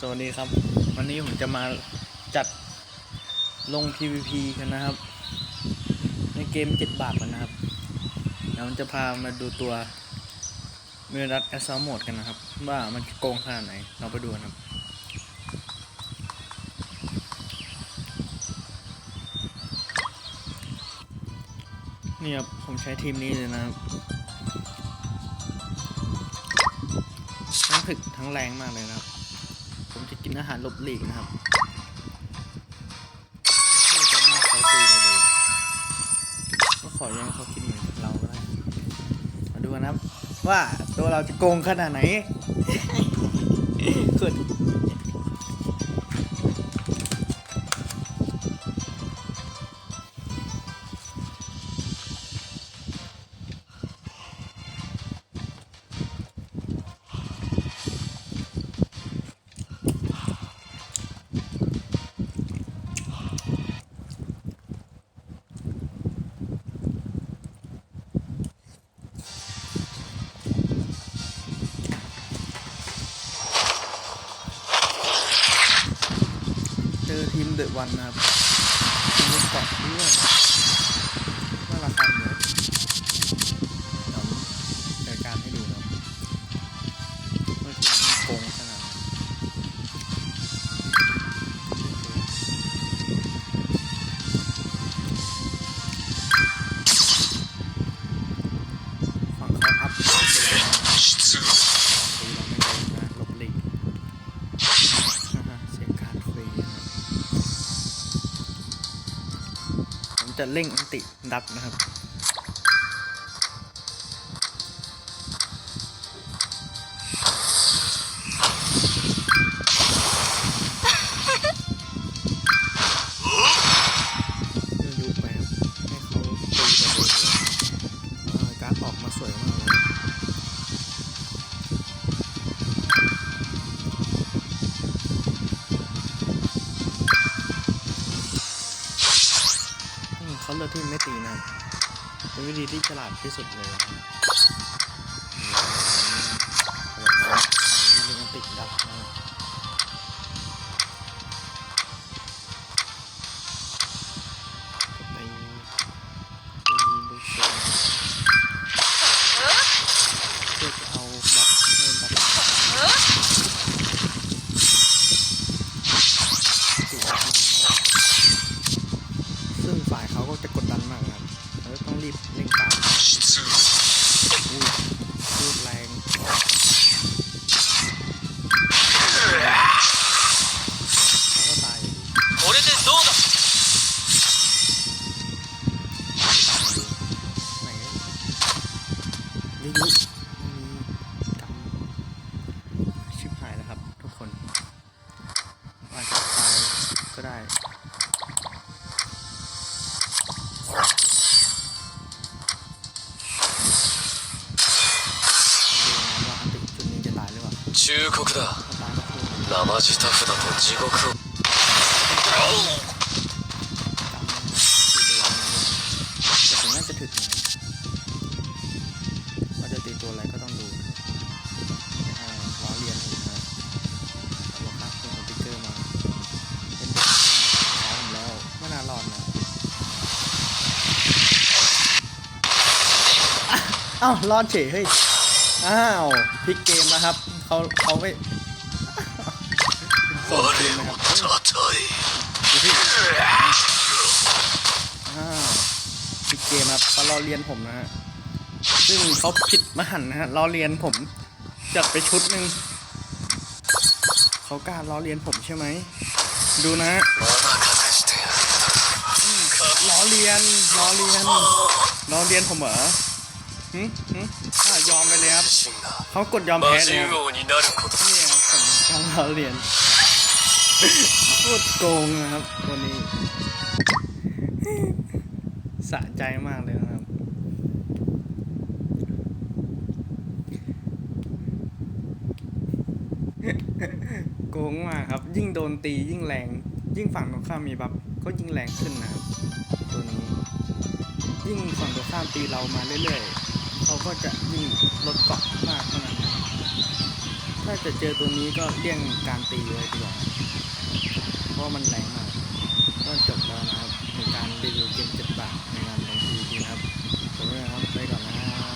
สวัสดีครับ วันนี้ผมจะมาจัดลง PVP กันนะครับ ในเกม 7 บาทกันนะครับแล้วผมจะพามาดูตัวเมรัตแอสซอมโหมดกันนะครับ ว่ามันโกงขนาดไหน เราไปดูกันครับนี่ครับ ผมใช้ทีมนี้เลยนะครับทั้งถึกทั้งแรงมากเลยนะครับ ผมจะกินอาหารลบหลีกนะครับไม่จะไม่ให้เขาตีเราเลยก็ขอยังให้เขากินเหมือนเราก็ได้มาดูกันนะครับ ว่าตัวเราจะโกงขนาดไหนขึ้น เจอทีมเดอะวันนะครับทีมลูกเกาะด้วย จะเร่งอันติดักนะครับ อืมเลือกที่ไม่ตีนะเป็นวิธีที่ฉลาดที่สุดเลย つらい。忠告だ。生地タフだと地獄を。 อ้าวรอดเฉยเฮ้ย อ้าวพลิกเกมนะครับ เขาเขาไม่ส่งเกมนะครับเอ้าวพลิกเกมครับเขารอเรียนผมนะฮะ ซึ่งเขาผิดมหันนะฮะรอเรียนผมจัดไปชุดหนึ่งเขากล้าล้อเลียนผมใช่ไหม ดูนะล้อเลียนล้อเลียนล้อเลียนผมเหรอ หืมหืยอมไปเลยครับเขากดยอมแพ้เลยนี่ครับผมกำลังเรียนพูดโกงนะครับวันนี้สะใจมากเลยนะครับโกงมากครับ ยิ่งโดนตียิ่งแรง ยิ่งฝั่งตรงข้ามมีบัฟก็ยิ่งแรงขึ้นนะครับตัวนี้ ยิ่งฝั่งตรงข้ามตีเรามาเรื่อยๆ เขาก็จะยิ่งลดเกาะมากเท่านั้นถ้าจะเจอตัวนี้ก็เลี่ยงการตีเลยดีกว่าเพราะมันแรงมากก็จบแล้วนะครับในการรีวิวเกมเจ็ดบาทในงานลงทีนะครับจบแล้วนะครับ